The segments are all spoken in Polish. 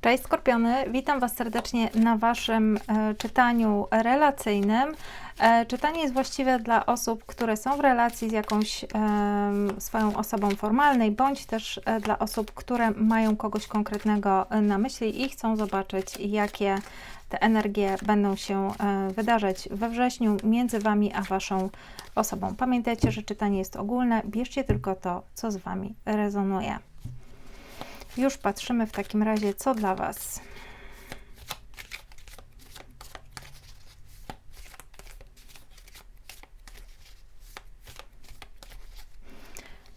Cześć Skorpiony, witam Was serdecznie na Waszym e, czytaniu relacyjnym. E, czytanie jest właściwe dla osób, które są w relacji z jakąś swoją osobą formalnej, bądź też e, dla osób, które mają kogoś konkretnego na myśli i chcą zobaczyć, jakie te energie będą się wydarzać we wrześniu między Wami a Waszą osobą. Pamiętajcie, że czytanie jest ogólne, bierzcie tylko to, co z Wami rezonuje. Już patrzymy w takim razie, co dla Was.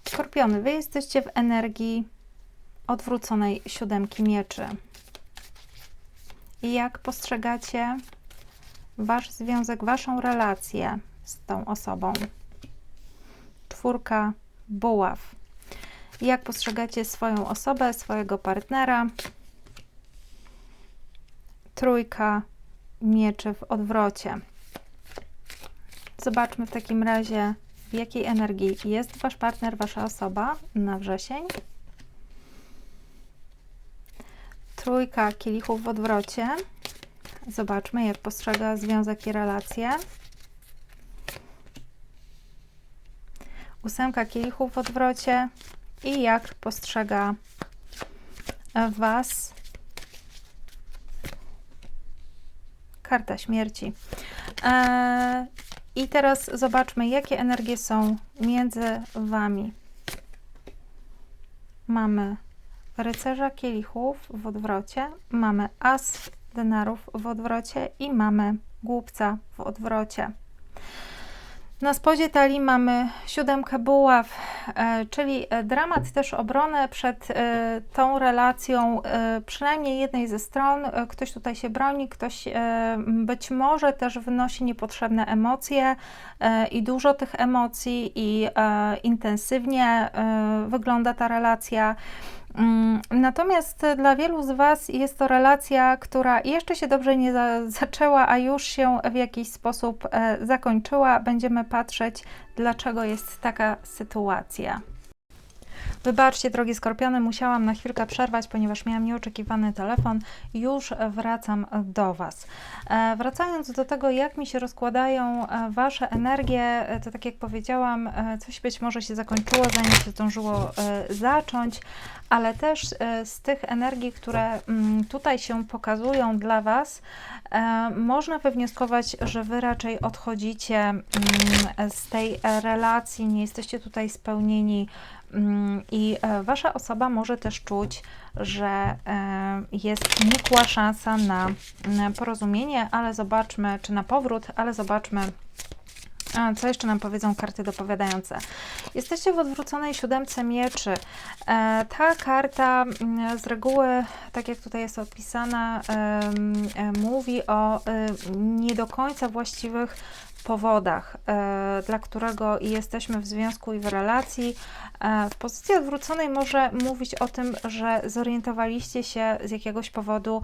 Skorpiony, Wy jesteście w energii odwróconej siódemki mieczy. I jak postrzegacie Wasz związek, Waszą relację z tą osobą? Czwórka buław jak postrzegacie swoją osobę, swojego partnera. Trójka mieczy w odwrocie. Zobaczmy w takim razie, w jakiej energii jest Wasz partner, Wasza osoba na wrzesień. Trójka kielichów w odwrocie. Zobaczmy, jak postrzega związek i relacje. Ósemka kielichów w odwrocie i jak postrzega Was karta śmierci. E, I teraz zobaczmy, jakie energie są między Wami. Mamy rycerza kielichów w odwrocie, mamy as denarów w odwrocie i mamy głupca w odwrocie. Na spodzie talii mamy siódemkę buław, e, czyli e, dramat też obrony przed e, tą relacją przynajmniej jednej ze stron. Ktoś tutaj się broni, ktoś być może też wynosi niepotrzebne emocje i dużo tych emocji i intensywnie wygląda ta relacja. Mm, natomiast dla wielu z Was jest to relacja, która jeszcze się dobrze nie za zaczęła, a już się w jakiś sposób e, zakończyła. Będziemy patrzeć, dlaczego jest taka sytuacja. Wybaczcie, drogie skorpiony, musiałam na chwilkę przerwać, ponieważ miałam nieoczekiwany telefon. Już wracam do Was. E, wracając do tego, jak mi się rozkładają e, Wasze energie, e, to tak jak powiedziałam, coś być może się zakończyło, zanim się zdążyło zacząć, ale też z tych energii, które mm, tutaj się pokazują dla Was, można wywnioskować, że Wy raczej odchodzicie mm, z tej relacji, nie jesteście tutaj spełnieni I e, wasza osoba może też czuć, że e, jest nikła szansa na porozumienie, ale zobaczmy, czy na powrót, ale zobaczmy, co jeszcze nam powiedzą karty dopowiadające? Jesteście w odwróconej siódemce mieczy. E, ta karta z reguły, tak jak tutaj jest opisana, mówi o nie do końca właściwych powodach, e, dla którego jesteśmy w związku i w relacji. E, w pozycji odwróconej może mówić o tym, że zorientowaliście się z jakiegoś powodu,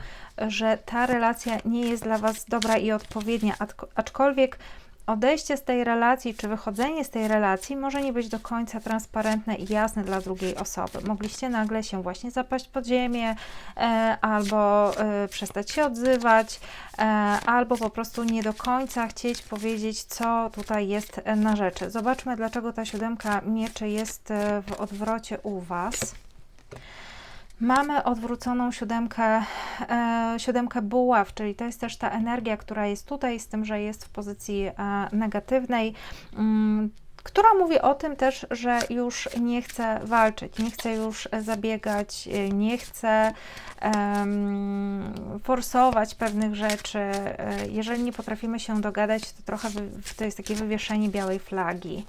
że ta relacja nie jest dla Was dobra i odpowiednia, aczkolwiek odejście z tej relacji, czy wychodzenie z tej relacji może nie być do końca transparentne i jasne dla drugiej osoby. Mogliście nagle się właśnie zapaść pod ziemię, e, albo e, przestać się odzywać, e, albo po prostu nie do końca chcieć powiedzieć, co tutaj jest na rzeczy. Zobaczmy, dlaczego ta siódemka mieczy jest e, w odwrocie u Was. Mamy odwróconą siódemkę, e, siódemkę buław, czyli to jest też ta energia, która jest tutaj, z tym, że jest w pozycji e, negatywnej. Mm, która mówi o tym też, że już nie chce walczyć, nie chce już zabiegać, nie chce um, forsować pewnych rzeczy. E, jeżeli nie potrafimy się dogadać, to trochę to jest takie wywieszenie białej flagi.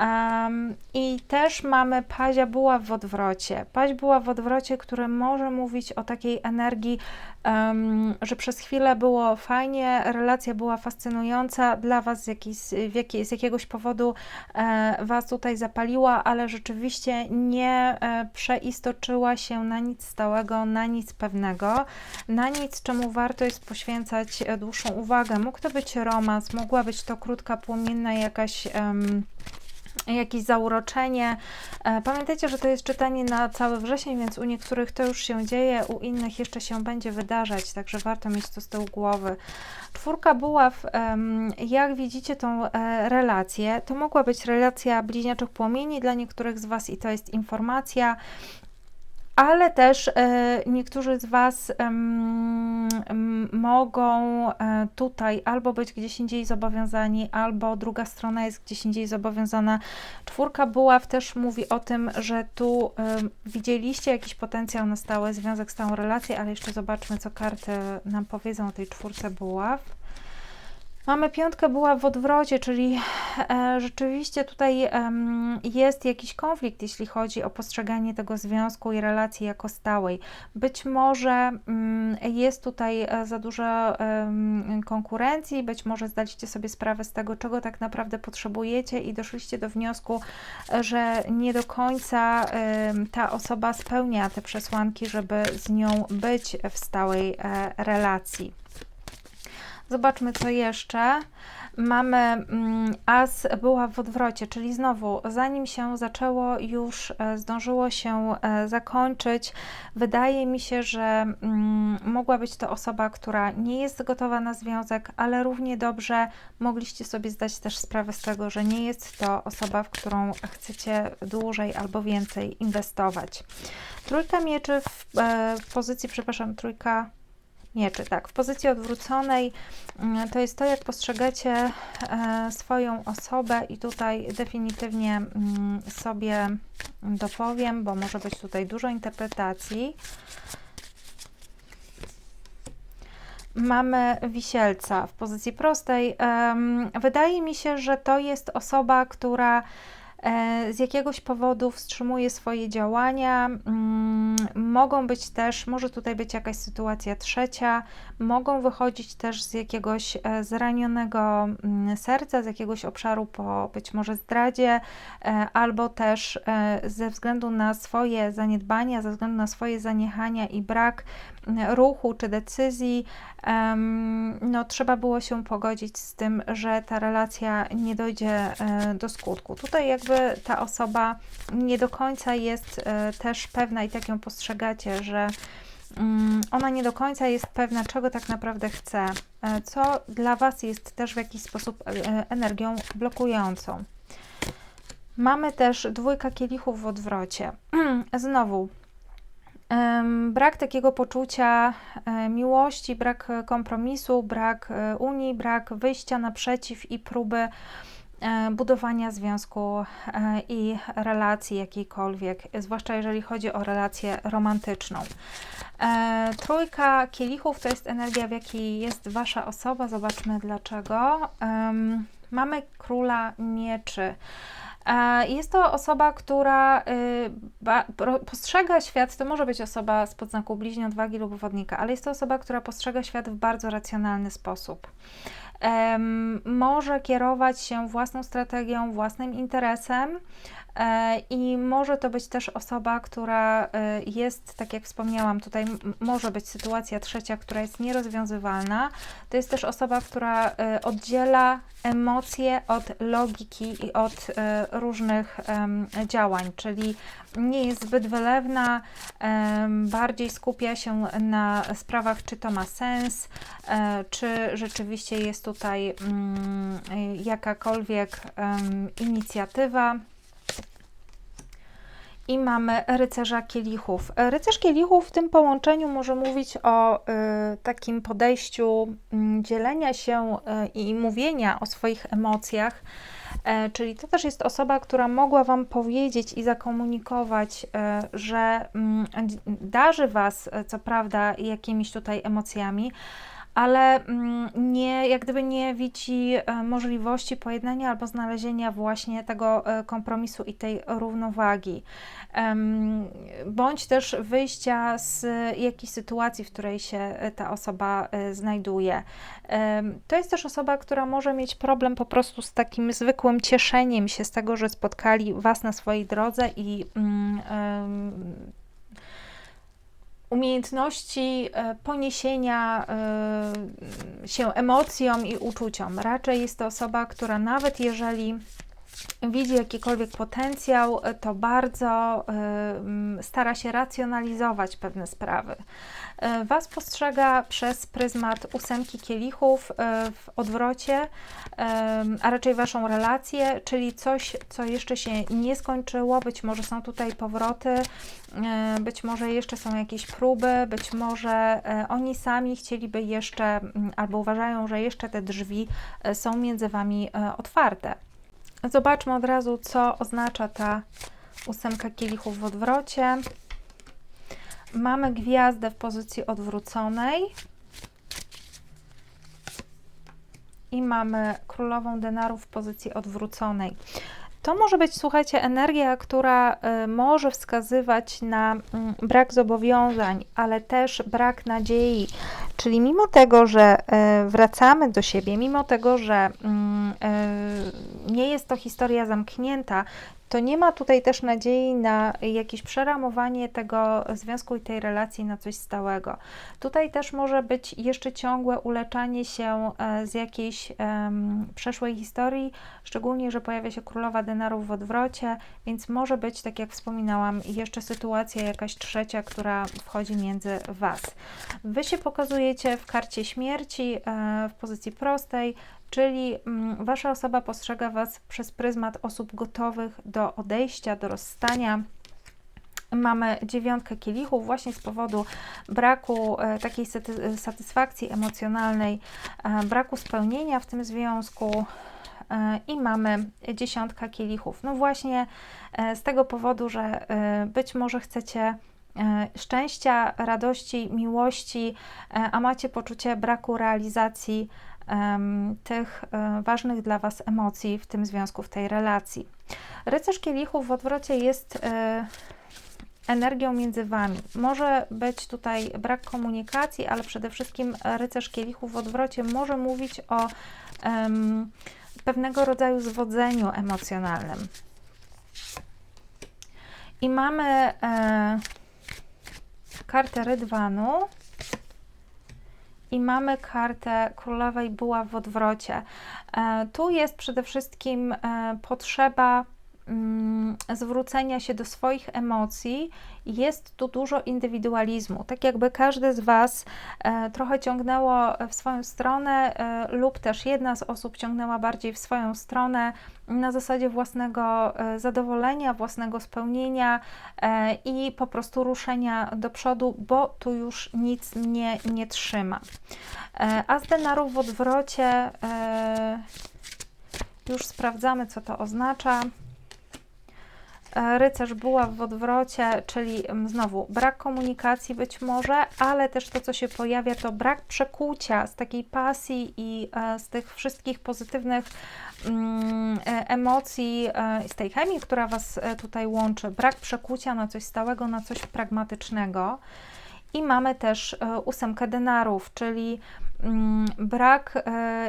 Um, I też mamy pazia była w odwrocie. Paź była w odwrocie, które może mówić o takiej energii, um, że przez chwilę było fajnie, relacja była fascynująca, dla Was z, jakiś, z jakiegoś powodu e, Was tutaj zapaliła, ale rzeczywiście nie e, przeistoczyła się na nic stałego, na nic pewnego, na nic, czemu warto jest poświęcać dłuższą uwagę. Mógł to być romans, mogła być to krótka, płomienna jakaś jakieś zauroczenie. E, pamiętajcie, że to jest czytanie na cały wrzesień, więc u niektórych to już się dzieje, u innych jeszcze się będzie wydarzać, także warto mieć to z tyłu głowy. Czwórka buław, jak widzicie tą e, relację, to mogła być relacja bliźniaczych płomieni dla niektórych z Was i to jest informacja, ale też e, niektórzy z Was mogą e, tutaj albo być gdzieś indziej zobowiązani, albo druga strona jest gdzieś indziej zobowiązana. Czwórka buław też mówi o tym, że tu widzieliście jakiś potencjał na stały związek, stałą relację, ale jeszcze zobaczmy, co karty nam powiedzą o tej czwórce buław. Mamy piątkę była w odwrocie, czyli e, rzeczywiście tutaj jest jakiś konflikt, jeśli chodzi o postrzeganie tego związku i relacji jako stałej. Być może mm, jest tutaj e, za dużo konkurencji, być może zdaliście sobie sprawę z tego, czego tak naprawdę potrzebujecie i doszliście do wniosku, że nie do końca ta osoba spełnia te przesłanki, żeby z nią być w stałej e, relacji. Zobaczmy, co jeszcze. Mamy mm, as była w odwrocie, czyli znowu, zanim się zaczęło, już e, zdążyło się e, zakończyć. Wydaje mi się, że mm, mogła być to osoba, która nie jest gotowa na związek, ale równie dobrze mogliście sobie zdać też sprawę z tego, że nie jest to osoba, w którą chcecie dłużej albo więcej inwestować. Trójka mieczy w, e, w pozycji, przepraszam, trójka mieczy. Tak, w pozycji odwróconej mm, to jest to, jak postrzegacie e, swoją osobę i tutaj definitywnie mm, sobie dopowiem, bo może być tutaj dużo interpretacji. Mamy wisielca w pozycji prostej. Wydaje mi się, że to jest osoba, która z jakiegoś powodu wstrzymuje swoje działania. Mm, mogą być też, może tutaj być jakaś sytuacja trzecia, mogą wychodzić też z jakiegoś e, zranionego mm, serca, z jakiegoś obszaru po być może zdradzie, e, albo też ze względu na swoje zaniedbania, ze względu na swoje zaniechania i brak ruchu czy decyzji, no, trzeba było się pogodzić z tym, że ta relacja nie dojdzie do skutku. Tutaj jakby ta osoba nie do końca jest e, też pewna i tak ją postrzegacie, że mm, ona nie do końca jest pewna, czego tak naprawdę chce, e, co dla Was jest też w jakiś sposób e, energią blokującą. Mamy też dwójka kielichów w odwrocie. Znowu, brak takiego poczucia miłości, brak kompromisu, brak unii, brak wyjścia naprzeciw i próby E, budowania związku e, i relacji jakiejkolwiek, zwłaszcza jeżeli chodzi o relację romantyczną. E, trójka kielichów to jest energia, w jakiej jest Wasza osoba. Zobaczmy dlaczego. Mamy króla mieczy. Jest to osoba, która y, postrzega świat, to może być osoba z podznaku bliźniąt, wagi lub wodnika, ale jest to osoba, która postrzega świat w bardzo racjonalny sposób. Może kierować się własną strategią, własnym interesem, E, I może to być też osoba, która e, jest, tak jak wspomniałam, tutaj może być sytuacja trzecia, która jest nierozwiązywalna. To jest też osoba, która e, oddziela emocje od logiki i od różnych działań, czyli nie jest zbyt wylewna, bardziej skupia się na sprawach, czy to ma sens, czy rzeczywiście jest tutaj mm, jakakolwiek inicjatywa i mamy rycerza kielichów. Rycerz kielichów w tym połączeniu może mówić o y, takim podejściu y, dzielenia się y, i mówienia o swoich emocjach. E, czyli to też jest osoba, która mogła Wam powiedzieć i zakomunikować, e, że mm, darzy Was, e, co prawda, jakimiś tutaj emocjami, ale mm, nie, jak gdyby nie widzi e, możliwości pojednania albo znalezienia właśnie tego e, kompromisu i tej równowagi, bądź też wyjścia z jakiejś sytuacji, w której się e, ta osoba znajduje. To jest też osoba, która może mieć problem po prostu z takim zwykłym cieszeniem się z tego, że spotkali Was na swojej drodze i mm, umiejętności e, poniesienia e, się emocjom i uczuciom. Raczej jest to osoba, która nawet jeżeli widzi jakikolwiek potencjał, to bardzo y, stara się racjonalizować pewne sprawy. Y, was postrzega przez pryzmat ósemki kielichów w odwrocie, a raczej waszą relację, czyli coś, co jeszcze się nie skończyło. Być może są tutaj powroty, być może jeszcze są jakieś próby, być może oni sami chcieliby jeszcze, albo uważają, że jeszcze te drzwi są między wami otwarte. Zobaczmy od razu, co oznacza ta ósemka kielichów w odwrocie. Mamy gwiazdę w pozycji odwróconej. I mamy królową denarów w pozycji odwróconej. To może być, słuchajcie, energia, która y, może wskazywać na y, brak zobowiązań, ale też brak nadziei. Czyli mimo tego, że y, wracamy do siebie, mimo tego, że mm, nie jest to historia zamknięta, to nie ma tutaj też nadziei na jakieś przeramowanie tego związku i tej relacji na coś stałego. Tutaj też może być jeszcze ciągłe uleczanie się e, z jakiejś um, przeszłej historii, szczególnie, że pojawia się królowa denarów w odwrocie, więc może być, tak jak wspominałam, jeszcze sytuacja jakaś trzecia, która wchodzi między Was. Wy się pokazujecie w karcie śmierci e, w pozycji prostej, czyli mm, wasza osoba postrzega was przez pryzmat osób gotowych do odejścia, do rozstania. Mamy dziewiątkę kielichów właśnie z powodu braku e, takiej satysfakcji emocjonalnej, e, braku spełnienia w tym związku. E, I mamy dziesiątka kielichów. No właśnie z tego powodu, że być może chcecie szczęścia, radości, miłości, a macie poczucie braku realizacji tych e, ważnych dla Was emocji w tym związku, w tej relacji. Rycerz kielichów w odwrocie jest e, energią między Wami. Może być tutaj brak komunikacji, ale przede wszystkim rycerz kielichów w odwrocie może mówić o um, pewnego rodzaju zwodzeniu emocjonalnym. I mamy e, kartę Rydwanu, i mamy kartę królowej buła w odwrocie. E, tu jest przede wszystkim e, potrzeba zwrócenia się do swoich emocji, jest tu dużo indywidualizmu. Tak jakby każdy z Was e, trochę ciągnęło w swoją stronę, e, lub też jedna z osób ciągnęła bardziej w swoją stronę na zasadzie własnego e, zadowolenia, własnego spełnienia i po prostu ruszenia do przodu, bo tu już nic mnie nie trzyma. A z denarów w odwrocie już sprawdzamy, co to oznacza. Rycerz była w odwrocie, czyli znowu brak komunikacji być może, ale też to, co się pojawia, to brak przekucia z takiej pasji i z tych wszystkich pozytywnych Mm, e, emocji, e, z tej chemii, która Was e, tutaj łączy, brak przekucia na coś stałego, na coś pragmatycznego. I mamy też ósemkę denarów, czyli mm, brak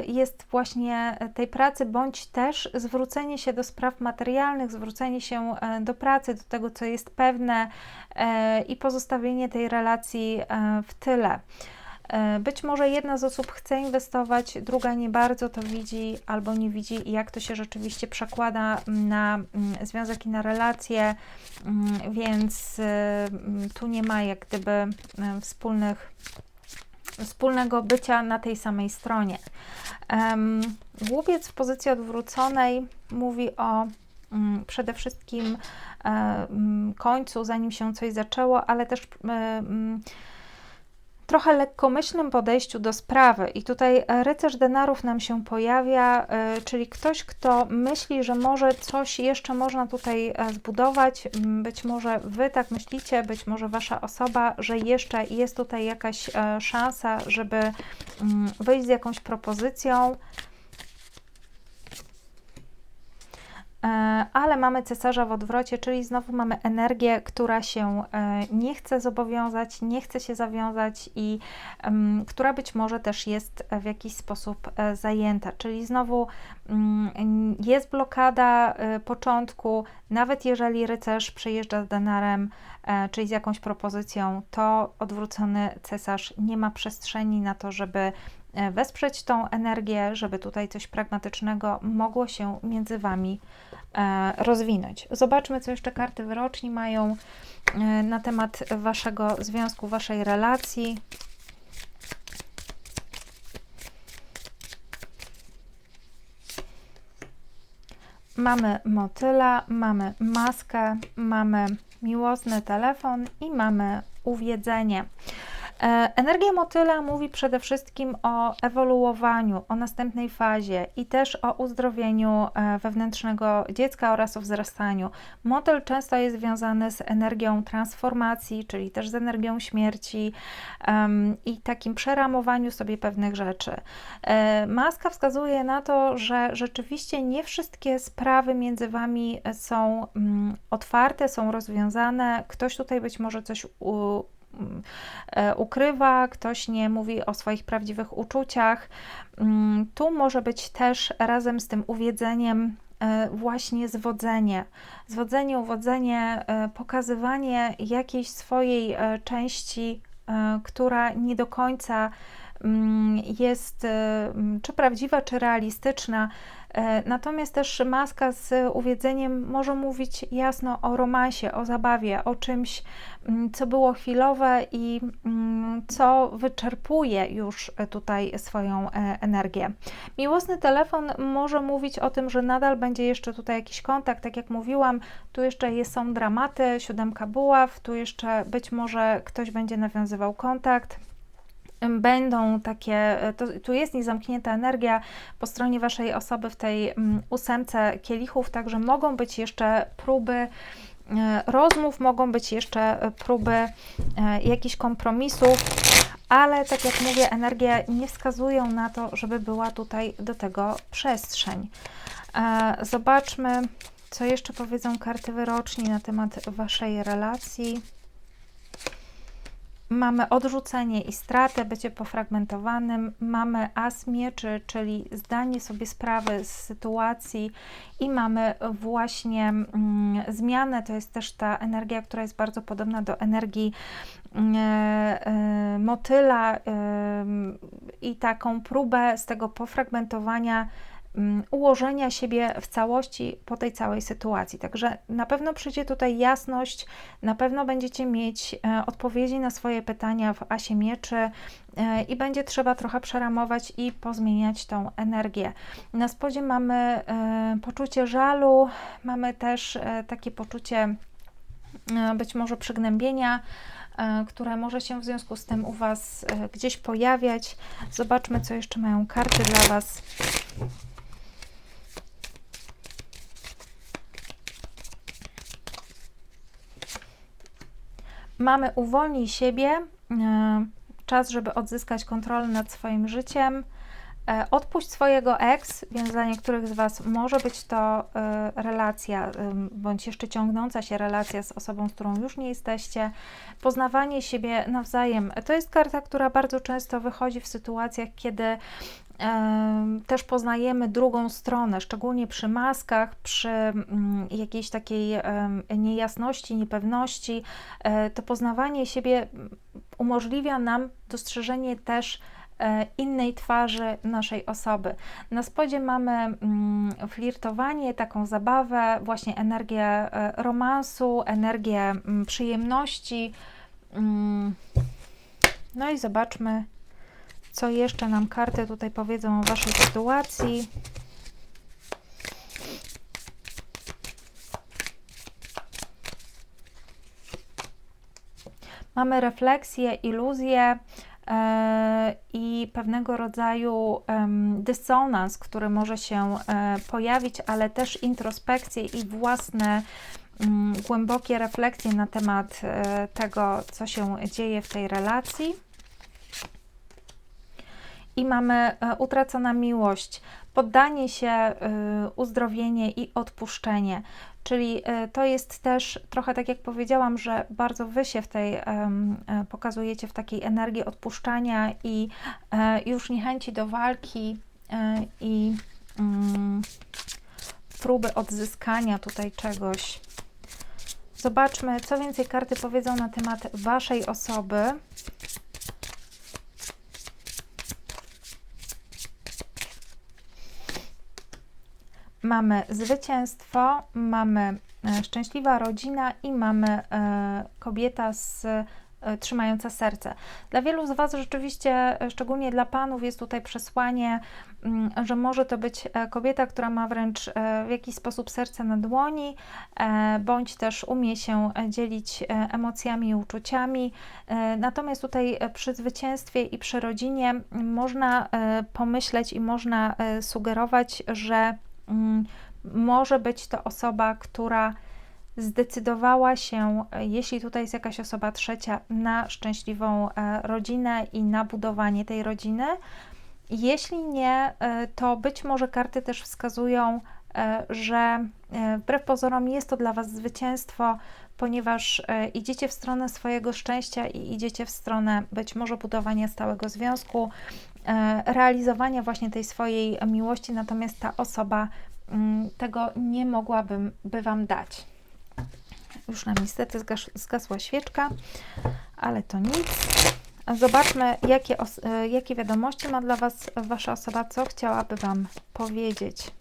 jest właśnie tej pracy, bądź też zwrócenie się do spraw materialnych, zwrócenie się do pracy, do tego, co jest pewne i pozostawienie tej relacji w tyle. E, być może jedna z osób chce inwestować, druga nie bardzo to widzi albo nie widzi, jak to się rzeczywiście przekłada na mm, związek i na relacje, mm, więc e, mm, tu nie ma jak gdyby e, wspólnych, wspólnego bycia na tej samej stronie. Głupiec w pozycji odwróconej mówi o przede wszystkim końcu, zanim się coś zaczęło, ale też trochę lekkomyślnym podejściu do sprawy. I tutaj rycerz denarów nam się pojawia, e, czyli ktoś, kto myśli, że może coś jeszcze można tutaj e, zbudować. Być może wy tak myślicie, być może wasza osoba, że jeszcze jest tutaj jakaś e, szansa, żeby wyjść z jakąś propozycją. E, ale mamy cesarza w odwrocie, czyli znowu mamy energię, która się e, nie chce zobowiązać, nie chce się zawiązać i która być może też jest w jakiś sposób e, zajęta, czyli znowu mm, jest blokada początku, nawet jeżeli rycerz przejeżdża z denarem, e, czyli z jakąś propozycją, to odwrócony cesarz nie ma przestrzeni na to, żeby e, wesprzeć tą energię, żeby tutaj coś pragmatycznego mogło się między Wami e, rozwinąć. Zobaczmy, co jeszcze karty wyroczni mają na temat Waszego związku, Waszej relacji. Mamy motyla, mamy maskę, mamy miłosny telefon i mamy uwiedzenie. E, energia motyla mówi przede wszystkim o ewoluowaniu, o następnej fazie i też o uzdrowieniu e, wewnętrznego dziecka oraz o wzrastaniu. Motyl często jest związany z energią transformacji, czyli też z energią śmierci um, i takim przeramowaniu sobie pewnych rzeczy. E, maska wskazuje na to, że rzeczywiście nie wszystkie sprawy między Wami są um, otwarte, są rozwiązane. Ktoś tutaj być może coś u, ukrywa, ktoś nie mówi o swoich prawdziwych uczuciach. Mm, tu może być też razem z tym uwiedzeniem e, właśnie zwodzenie. Zwodzenie, uwodzenie, e, pokazywanie jakiejś swojej części, która nie do końca mm, jest czy prawdziwa, czy realistyczna, E, natomiast też maska z uwiedzeniem może mówić jasno o romansie, o zabawie, o czymś, mm, co było chwilowe i mm, co wyczerpuje już tutaj swoją e, energię. Miłosny telefon może mówić o tym, że nadal będzie jeszcze tutaj jakiś kontakt, tak jak mówiłam, tu jeszcze są dramaty, siódemka buław, tu jeszcze być może ktoś będzie nawiązywał kontakt będą takie, to, tu jest niezamknięta energia po stronie Waszej osoby w tej um, ósemce kielichów, także mogą być jeszcze próby e, rozmów, mogą być jeszcze e, próby e, jakichś kompromisów, ale tak jak mówię, energie nie wskazują na to, żeby była tutaj do tego przestrzeń. Zobaczmy, co jeszcze powiedzą karty wyroczni na temat Waszej relacji. Mamy odrzucenie i stratę, bycie pofragmentowanym, mamy as mieczy, czyli zdanie sobie sprawy z sytuacji. I mamy właśnie mm, zmianę, to jest też ta energia, która jest bardzo podobna do energii mm, e, e, motyla i taką próbę z tego pofragmentowania ułożenia siebie w całości po tej całej sytuacji. Także na pewno przyjdzie tutaj jasność, na pewno będziecie mieć e, odpowiedzi na swoje pytania w asie mieczy e, i będzie trzeba trochę przeramować i pozmieniać tą energię. Na spodzie mamy e, poczucie żalu, mamy też takie poczucie być może przygnębienia, które może się w związku z tym u Was gdzieś pojawiać. Zobaczmy, co jeszcze mają karty dla Was. Mamy uwolnij siebie, e, czas, żeby odzyskać kontrolę nad swoim życiem. E, odpuść swojego ex, więc dla niektórych z Was może być to e, relacja, bądź jeszcze ciągnąca się relacja z osobą, z którą już nie jesteście. Poznawanie siebie nawzajem. To jest karta, która bardzo często wychodzi w sytuacjach, kiedy też poznajemy drugą stronę, szczególnie przy maskach, przy mm, jakiejś takiej niejasności, niepewności. E, to poznawanie siebie umożliwia nam dostrzeżenie też e, innej twarzy naszej osoby. Na spodzie mamy mm, flirtowanie, taką zabawę, właśnie energię e, romansu, energię mm, przyjemności. No i zobaczmy, co jeszcze nam karty tutaj powiedzą o Waszej sytuacji? Mamy refleksję, iluzję e, i pewnego rodzaju dysonans, który może się e, pojawić, ale też introspekcję i własne mm, głębokie refleksje na temat e, tego, co się dzieje w tej relacji i mamy e, utracona miłość, poddanie się, e, uzdrowienie i odpuszczenie. Czyli e, to jest też trochę tak jak powiedziałam, że bardzo wy się w tej pokazujecie w takiej energii odpuszczania i już niechęci do walki i mm, próby odzyskania tutaj czegoś. Zobaczmy, co więcej karty powiedzą na temat Waszej osoby. Mamy zwycięstwo, mamy e, szczęśliwa rodzina i mamy e, kobieta z E, trzymająca serce. Dla wielu z Was rzeczywiście, szczególnie dla Panów, jest tutaj przesłanie, mm, że może to być kobieta, która ma wręcz w jakiś sposób serce na dłoni, bądź też umie się dzielić emocjami i uczuciami. Natomiast tutaj przy zwycięstwie i przy rodzinie można pomyśleć i można sugerować, że mm, może być to osoba, która zdecydowała się, jeśli tutaj jest jakaś osoba trzecia, na szczęśliwą e, rodzinę i na budowanie tej rodziny. Jeśli nie, e, to być może karty też wskazują, e, że wbrew pozorom jest to dla Was zwycięstwo, ponieważ idziecie w stronę swojego szczęścia i idziecie w stronę być może budowania stałego związku, realizowania właśnie tej swojej miłości, natomiast ta osoba mm, tego nie mogłabym by Wam dać. Już nam niestety zgas zgasła świeczka, ale to nic. Zobaczmy, jakie, e, jakie wiadomości ma dla Was Wasza osoba, co chciałaby Wam powiedzieć.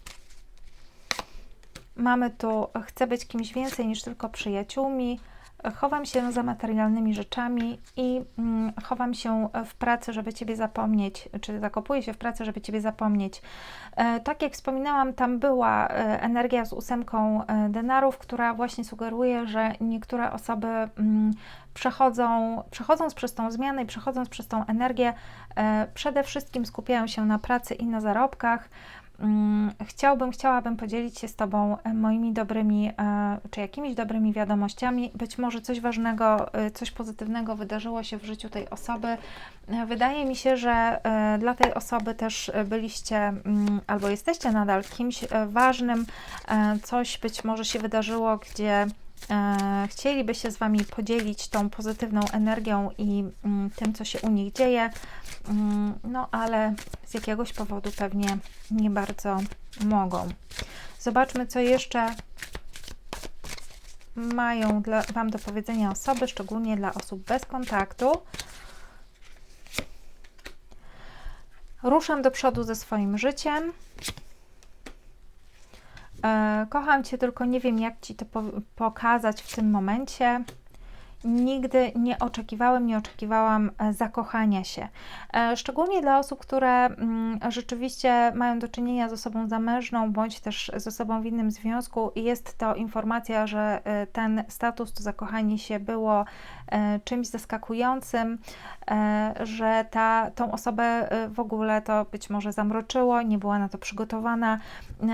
Mamy tu, chcę być kimś więcej niż tylko przyjaciółmi, chowam się za materialnymi rzeczami i mm, chowam się w pracy, żeby Ciebie zapomnieć, czy zakopuję się w pracy, żeby Ciebie zapomnieć. E, tak jak wspominałam, tam była e, energia z ósemką e, denarów, która właśnie sugeruje, że niektóre osoby mm, przechodzą, przechodząc przez tą zmianę i przechodząc przez tą energię, przede wszystkim skupiają się na pracy i na zarobkach. Mm, chciałbym, chciałabym podzielić się z Tobą e, moimi dobrymi, e, czy jakimiś dobrymi wiadomościami. Być może coś ważnego, e, coś pozytywnego wydarzyło się w życiu tej osoby. Wydaje mi się, że dla tej osoby też byliście mm, albo jesteście nadal kimś ważnym. Coś być może się wydarzyło, gdzie chcieliby się z Wami podzielić tą pozytywną energią i mm, tym, co się u nich dzieje, mm, no ale z jakiegoś powodu pewnie nie bardzo mogą. Zobaczmy, co jeszcze mają dla, Wam do powiedzenia osoby, szczególnie dla osób bez kontaktu. Ruszam do przodu ze swoim życiem. E, kocham Cię, tylko nie wiem, jak Ci to po pokazać w tym momencie nigdy nie oczekiwałem, nie oczekiwałam e, zakochania się. E, szczególnie dla osób, które mm, rzeczywiście mają do czynienia z osobą zamężną bądź też z osobą w innym związku, jest to informacja, że e, ten status, to zakochanie się było czymś zaskakującym, że ta, tą osobę w ogóle to być może zamroczyło, nie była na to przygotowana,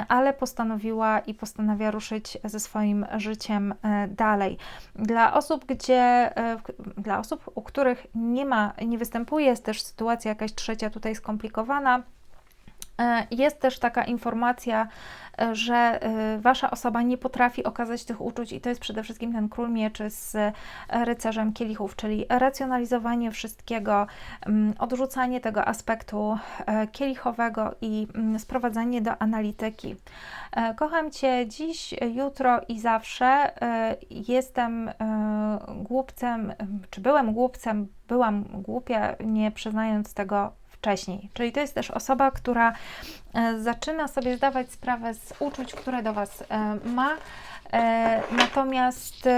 ale postanowiła i postanawia ruszyć ze swoim życiem dalej. Dla osób, gdzie gdzie e, dla osób, u których nie ma, nie występuje, jest też sytuacja jakaś trzecia tutaj skomplikowana, jest też taka informacja, e, że wasza osoba nie potrafi okazać tych uczuć, i to jest przede wszystkim ten król mieczy z rycerzem kielichów, czyli racjonalizowanie wszystkiego, mm, odrzucanie tego aspektu kielichowego i mm, sprowadzanie do analityki. Kocham Cię dziś, jutro i zawsze. Jestem głupcem, czy byłem głupcem, byłam głupia, nie przyznając tego wcześniej. Czyli to jest też osoba, która e, zaczyna sobie zdawać sprawę z uczuć, które do Was e, ma. E, natomiast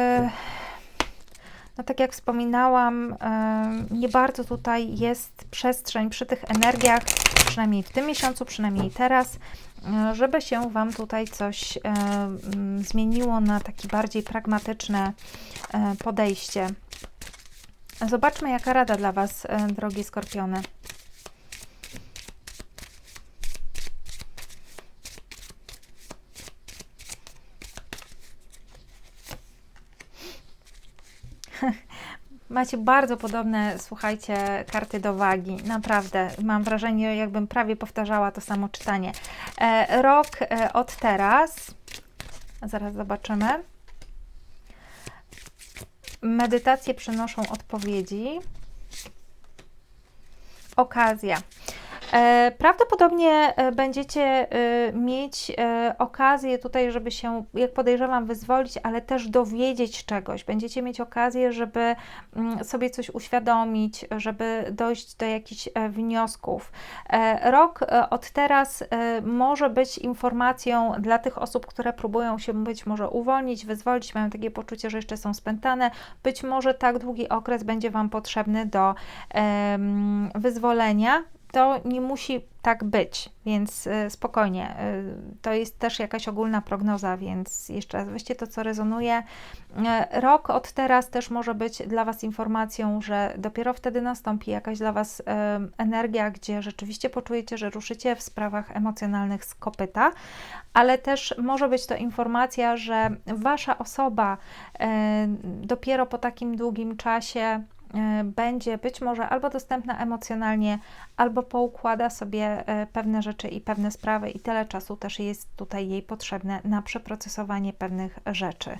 no tak jak wspominałam, nie bardzo tutaj jest przestrzeń przy tych energiach, przynajmniej w tym miesiącu, przynajmniej teraz, żeby się Wam tutaj coś zmieniło na takie bardziej pragmatyczne podejście. Zobaczmy, jaka rada dla Was, drogie skorpiony. Macie bardzo podobne, słuchajcie, karty do wagi. Naprawdę, mam wrażenie, jakbym prawie powtarzała to samo czytanie. E, rok e, od teraz. Zaraz zobaczymy. Medytacje przynoszą odpowiedzi. Okazja. E, Prawdopodobnie e, będziecie e, mieć okazję tutaj, żeby się, jak podejrzewam, wyzwolić, ale też dowiedzieć czegoś. Będziecie mieć okazję, żeby mm, sobie coś uświadomić, żeby dojść do jakichś wniosków. Rok od teraz może być informacją dla tych osób, które próbują się być może uwolnić, wyzwolić, mają takie poczucie, że jeszcze są spętane. Być może tak długi okres będzie Wam potrzebny do wyzwolenia. To nie musi tak być, więc y, spokojnie. Y, to jest też jakaś ogólna prognoza, więc jeszcze raz weźcie to, co rezonuje. Y, Rok od teraz też może być dla Was informacją, że dopiero wtedy nastąpi jakaś dla Was energia, gdzie rzeczywiście poczujecie, że ruszycie w sprawach emocjonalnych z kopyta, ale też może być to informacja, że Wasza osoba dopiero po takim długim czasie będzie być może albo dostępna emocjonalnie, albo poukłada sobie e, pewne rzeczy i pewne sprawy, i tyle czasu też jest tutaj jej potrzebne na przeprocesowanie pewnych rzeczy.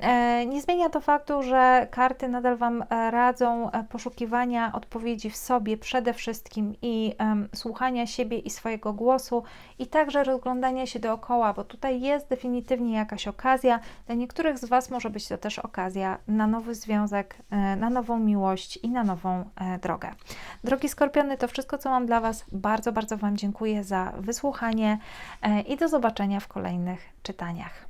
E, Nie zmienia to faktu, że karty nadal Wam e, radzą e, poszukiwania odpowiedzi w sobie przede wszystkim i em, słuchania siebie i swojego głosu, i także rozglądania się dookoła, bo tutaj jest definitywnie jakaś okazja. Dla niektórych z Was może być to też okazja na nowy związek, na nową miłość i na nową drogę. Drogi Skorpiony, to wszystko, co mam dla Was. Bardzo, bardzo Wam dziękuję za wysłuchanie i do zobaczenia w kolejnych czytaniach.